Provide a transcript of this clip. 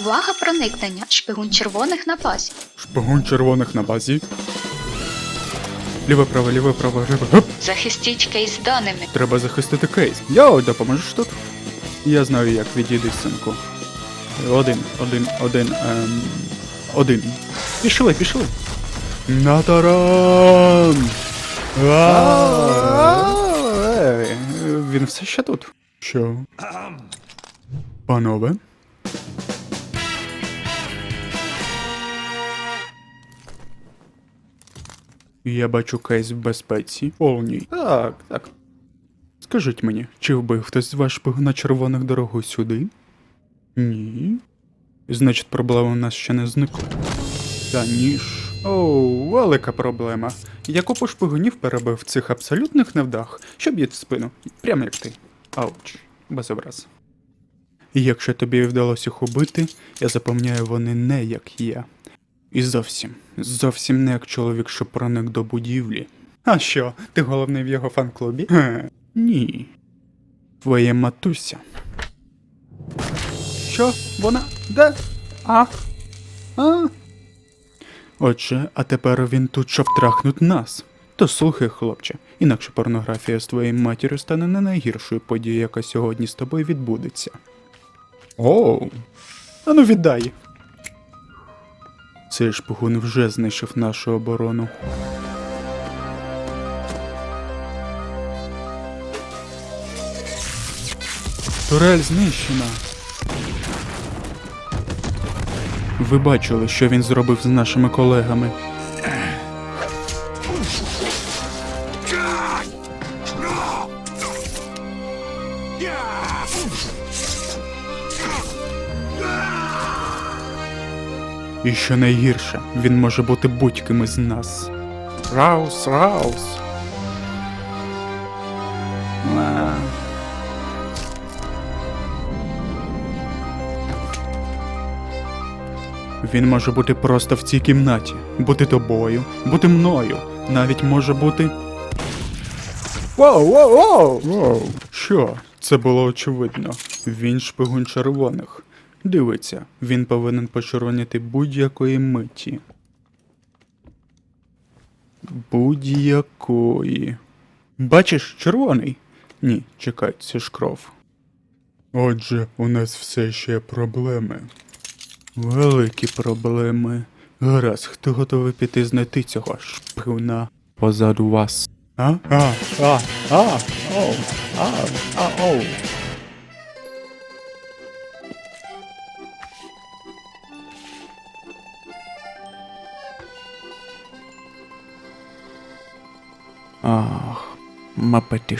Увага проникнення. Шпигун червоних на базі. Шпигун червоних на базі. Ліве право, ліве право, ліве. Геп! Захистіть кейс даними. Треба захистити кейс. Йоу, допоможеш тут? Я знаю, як відійди, синку. Один, один, один, ем, один. Пішли, пішли. На таран! Він все ще тут. Що? Панове? Я бачу кейс в безпеці. Повній. Так, так. Скажіть мені, чи вбив хтось з вас шпигуна червоних дорогу сюди? Ні. Значить, проблема у нас ще не зникла. Та ніж. Оу, велика проблема. Я купу шпигунів перебив цих абсолютних невдах, щоб їд в спину. Прямо як ти. Ауч, без образ. І якщо тобі вдалося їх убити, я запевняю, вони не як я. І зовсім, зовсім не як чоловік, що проник до будівлі. А що, ти головний в його фан-клубі? Ні. Твоя матуся. Що? Вона? Де? А? А? Отже, а тепер він тут, щоб трахнуть нас. То слухай, хлопче, інакше порнографія з твоєю матір'ю стане не найгіршою подією, яка сьогодні з тобою відбудеться. Оу. Ану віддай. Цей шпигун вже знищив нашу оборону. Турель знищена. Ви бачили, що він зробив з нашими колегами. І що найгірше, він може бути будь-ким із нас. Раус, раус. А. Він може бути просто в цій кімнаті, бути тобою, бути мною, навіть може бути. Воу, воу, воу! Воу. Що? Це було очевидно. Він шпигун червоних. Дивиться, він повинен почервоніти будь-якої миті. Будь-якої. Бачиш, червоний? Ні, чекай, це ж кров. Отже, у нас все ще проблеми. Великі проблеми. Гаразд, хто готовий піти знайти цього шпигуна позаду вас? А? А, а, а, оу, а, а, оу. Ach, Muppet die